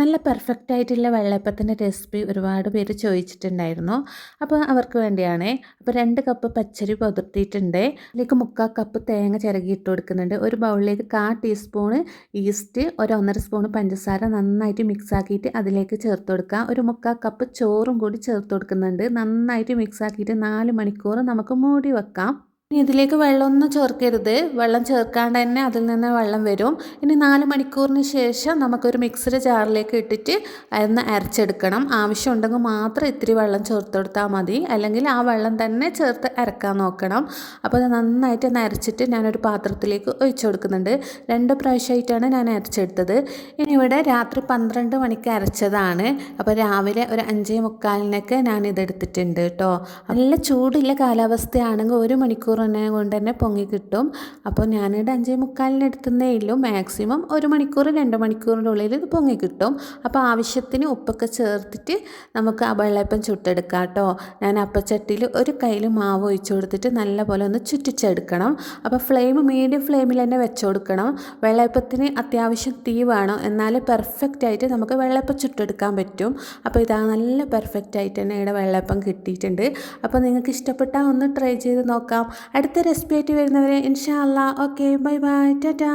നല്ല പെർഫെക്റ്റ് ആയിട്ടുള്ള വെള്ളയപ്പത്തിന്റെ റെസിപ്പി ഒരുപാട് പേര് ചോദിച്ചിട്ടുണ്ടായിരുന്നു. അപ്പോൾ അവർക്ക് വേണ്ടിയാണ്. അപ്പോൾ രണ്ട് കപ്പ് പച്ചരി പുതിർത്തിയിട്ടുണ്ട്. അതിലേക്ക് മുക്കാൽ കപ്പ് തേങ്ങ ചിരകി ഇട്ട് കൊടുക്കുന്നുണ്ട്. ഒരു ബൗളിലേക്ക് കാ ടീസ്പൂണ് ഈസ്റ്റ് ഒരു ഒന്നര സ്പൂൺ പഞ്ചസാര നന്നായിട്ട് മിക്സ് ആക്കിയിട്ട് അതിലേക്ക് ചേർത്ത് കൊടുക്കുക. ഒരു മുക്കാൽ കപ്പ് ചോറും കൂടി ചേർത്ത് കൊടുക്കുന്നുണ്ട്. നന്നായിട്ട് മിക്സ് ആക്കിയിട്ട് നാല് മണിക്കൂർ നമുക്ക് മൂടി വെക്കാം. ഇനി ഇതിലേക്ക് വെള്ളമൊന്നും ചേർക്കരുത്. വെള്ളം ചേർക്കാണ്ട് തന്നെ അതിൽ നിന്ന് വെള്ളം വരും. ഇനി നാല് മണിക്കൂറിന് ശേഷം നമുക്കൊരു മിക്സഡ് ജാറിലേക്ക് ഇട്ടിട്ട് ഒന്ന് അരച്ചെടുക്കണം. ആവശ്യമുണ്ടെങ്കിൽ മാത്രം ഇത്തിരി വെള്ളം ചേർത്ത് കൊടുത്താൽ മതി. അല്ലെങ്കിൽ ആ വെള്ളം തന്നെ ചേർത്ത് അരക്കാൻ നോക്കണം. അപ്പോൾ അത് നന്നായിട്ട് ഒന്ന് അരച്ചിട്ട് ഞാനൊരു പാത്രത്തിലേക്ക് ഒഴിച്ചു കൊടുക്കുന്നുണ്ട്. രണ്ട് പ്രാവശ്യമായിട്ടാണ് ഞാൻ അരച്ചെടുത്തത്. ഇനി ഇവിടെ രാത്രി പന്ത്രണ്ട് മണിക്ക് അരച്ചതാണ്. അപ്പോൾ രാവിലെ ഒരു അഞ്ചേ മുക്കാലിനൊക്കെ ഞാൻ ഇതെടുത്തിട്ടുണ്ട് കേട്ടോ. നല്ല ചൂടുള്ള കാലാവസ്ഥയാണെങ്കിൽ ഒരു മണിക്കൂർ തന്നെ കൊണ്ട് തന്നെ പൊങ്ങി കിട്ടും. അപ്പോൾ ഞാനിവിടെ അഞ്ചേ മുക്കാലിന് എടുത്തുന്നേ ഉള്ളൂ. മാക്സിമം ഒരു മണിക്കൂർ രണ്ട് മണിക്കൂറിന്റെ ഉള്ളിൽ ഇത് പൊങ്ങി കിട്ടും. അപ്പോൾ ആവശ്യത്തിന് ഉപ്പൊക്കെ ചേർത്തിട്ട് നമുക്ക് ആ വെള്ളയപ്പം ചുട്ടെടുക്കാം കേട്ടോ. ഞാൻ അപ്പച്ചട്ടിയിൽ ഒരു കയ്യിൽ മാവ് ഒഴിച്ചു കൊടുത്തിട്ട് നല്ലപോലെ ഒന്ന് ചുറ്റിച്ചെടുക്കണം. അപ്പോൾ ഫ്ലെയിം മീഡിയം ഫ്ലെയിമിൽ തന്നെ വെച്ച് കൊടുക്കണം. വെള്ളയപ്പത്തിന് അത്യാവശ്യം തീ വേണം. എന്നാൽ പെർഫെക്റ്റ് ആയിട്ട് നമുക്ക് വെള്ളയപ്പം ചുട്ടെടുക്കാൻ പറ്റും. അപ്പോൾ ഇതാ നല്ല പെർഫെക്റ്റ് ആയിട്ട് തന്നെ ഇവിടെ വെള്ളയപ്പം കിട്ടിയിട്ടുണ്ട്. അപ്പോൾ നിങ്ങൾക്ക് ഇഷ്ടപ്പെട്ടാൽ ഒന്ന് ട്രൈ ചെയ്ത് നോക്കാം. അടുത്ത റെസിപ്പി ആയിട്ട് വരുന്നവരെ ഇൻഷാ അല്ലാ ഓക്കെ ബൈ ബൈ ടാറ്റാ